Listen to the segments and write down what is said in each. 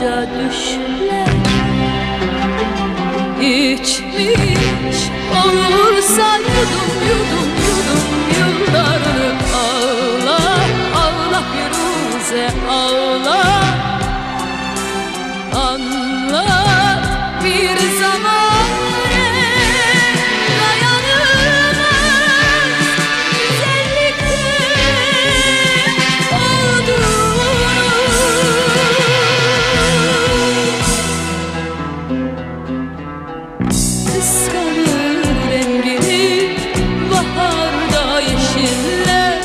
bakınca düşler İçmiş olursa yudum yudum yudum yıllarını ağla ağla Firuze ağla Kıskanır rengini baharda yeşiller.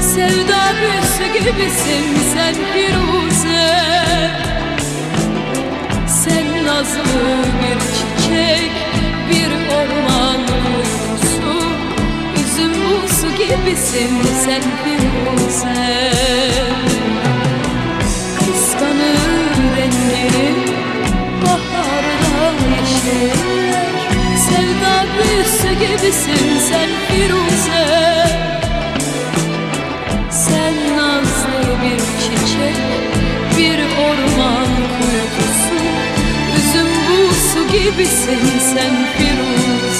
Sevda büyüsü gibisin sen Firuze. Sen nazlı bir çiçek bir orman uykusu Üzüm buzu gibisin sen Firuze gibisin sen Firuze? Sen nazlı bir çiçek bir orman kuytusu Üzüm buğsu gibisin sen Firuze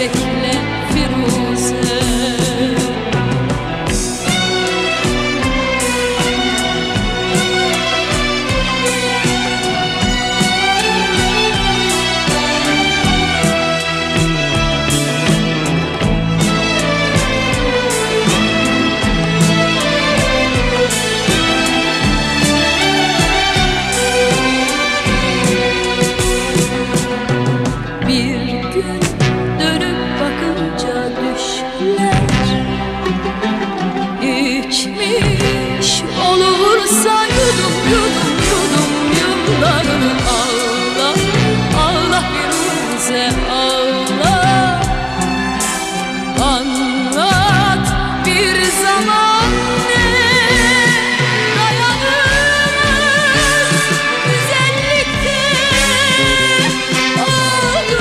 bekle olursa yudum yudum yudum yıllarını ağla Ağla Firuze ağla Anlat bir zaman ne? Dayanır güzellikte. Olur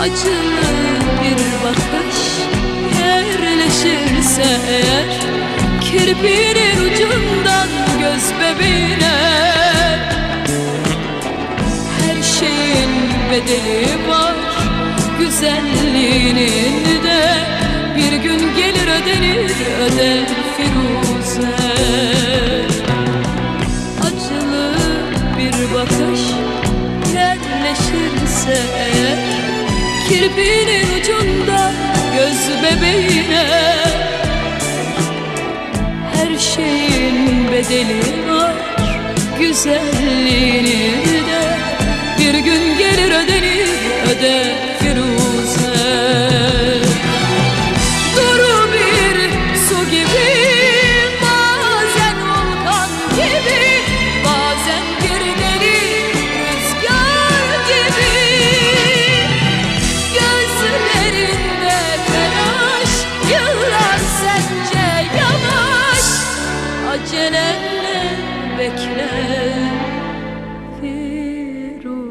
Acılı Kirpinin ucundan göz bebeğine her şeyin bedeli var Güzelliğinin de. Bir gün gelir ödenir öder Firuze. Acılı bir bakış yerleşirse Kirpinin ucunda göz bebeğine bedeli var Güzelliğini Acelenle bekle Firuze